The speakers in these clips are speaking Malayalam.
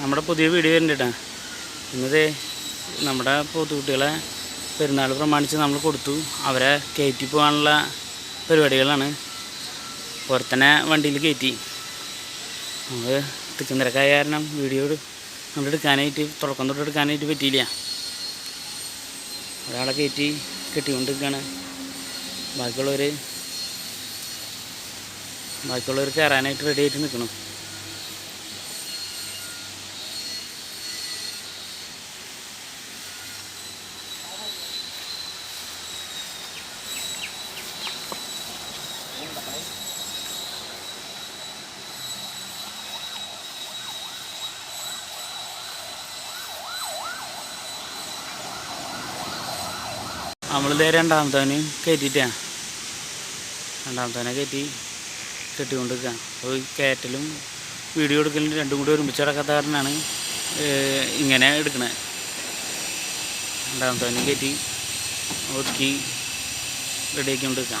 നമ്മുടെ പുതിയ വീഡിയോ വരുന്നുണ്ട് ഇന്നത് നമ്മുടെ പോത്തുകുട്ടികളെ പെരുന്നാൾ പ്രമാണിച്ച് നമ്മൾ കൊടുത്തു. അവരെ കയറ്റി പോകാനുള്ള പരിപാടികളാണ്. പുറത്തന്നെ വണ്ടിയിൽ കയറ്റി. നമ്മൾ തിക്കുന്നിരക്കായ കാരണം വീഡിയോ നമ്മൾ എടുക്കാനായിട്ട് തുടക്കം തൊട്ട് എടുക്കാനായിട്ട് പറ്റിയില്ല. ഒരാളെ കയറ്റി കെട്ടിക്കൊണ്ടിരിക്കുകയാണ്. ബാക്കിയുള്ളവർ ബാക്കിയുള്ളവർ കയറാനായിട്ട് റെഡി ആയിട്ട് നിൽക്കണം. നമ്മളിതേ രണ്ടാമത്തവന് കയറ്റിയിട്ടാണ് രണ്ടാമത്തവനെ കയറ്റി കെട്ടിക്കൊണ്ടിരിക്കുക അപ്പോൾ ഈ കയറ്റലും വീഡിയോ എടുക്കലും രണ്ടും കൂടി ഒരുമിച്ച് നടക്കാത്ത കാരണമാണ് ഇങ്ങനെ എടുക്കണത് രണ്ടാമത്തവനെ കയറ്റി ഒതുക്കി റെഡിയാക്കിക്കൊണ്ടിരിക്കുക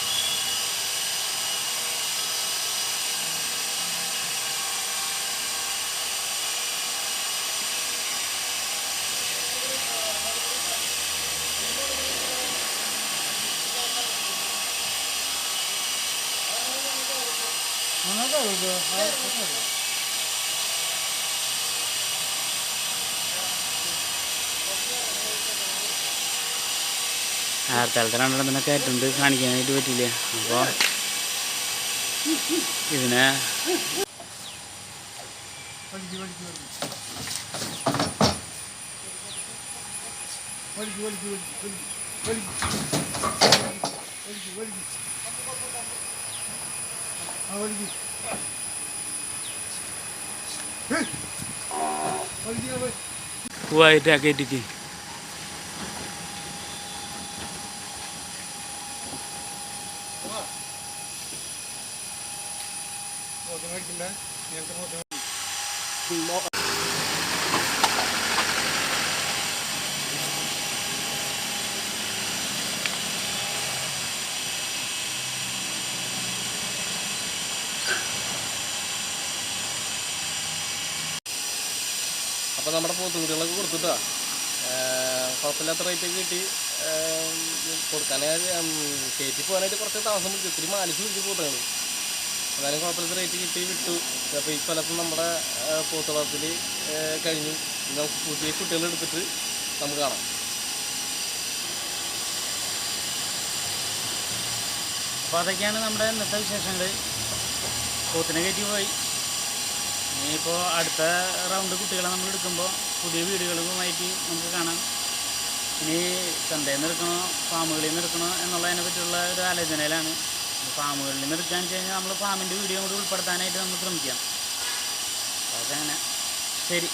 ആയിരത്തി രണ്ടെണ്ണത്തിനെ കയറ്റുണ്ട് കാണിക്കാനായിട്ട് പറ്റില്ല അപ്പോൾ ഇതിനെ Wah, ada lagi di sini. Wah, mau dengar gimana? Yang terus. അപ്പോൾ നമ്മുടെ പോത്തുകുട്ടികളൊക്കെ കൊടുത്തിട്ടാ. കുഴപ്പമില്ലാത്ത റേറ്റൊക്കെ കിട്ടി. കൊടുക്കാനായി കയറ്റി പോകാനായിട്ട് കുറച്ച് താമസം പിടിച്ചു. ഇത്തിരി മാലിച്ച് പിടിച്ചു പോത്തുകൾ എന്നാലും കുഴപ്പമില്ലാത്ത റേറ്റ് കിട്ടി വിട്ടു. അപ്പോൾ ഈ കൊല്ലത്ത് നമ്മുടെ പോത്ത് കഴിഞ്ഞു. നമുക്ക് പുതിയ കുട്ടികൾ എടുത്തിട്ട് നമുക്ക് കാണാം. അപ്പോൾ അതൊക്കെയാണ് നമ്മുടെ ഇന്നത്തെ വിശേഷങ്ങൾ പോത്തിനെ കയറ്റി പോയി. ഇനിയിപ്പോൾ അടുത്ത റൗണ്ട് കുട്ടികളെ നമ്മൾ എടുക്കുമ്പോൾ പുതിയ വീടുകളുമായിട്ട് നമുക്ക് കാണാം. ഇനി ചന്തയിൽ നിന്ന് എടുക്കണോ ഫാമുകളിൽ നിന്ന് എടുക്കണോ എന്നുള്ളതിനെ പറ്റിയുള്ള ഒരു ആലോചനയിലാണ്. ഫാമുകളിൽ നിന്ന് എടുക്കാന്ന് വെച്ച് കഴിഞ്ഞാൽ നമ്മൾ ഫാമിന്റെ വീഡിയോ കൂടി ഉൾപ്പെടുത്താനായിട്ട് നമ്മൾ ശ്രമിക്കാം. അതങ്ങനെ. ശരി.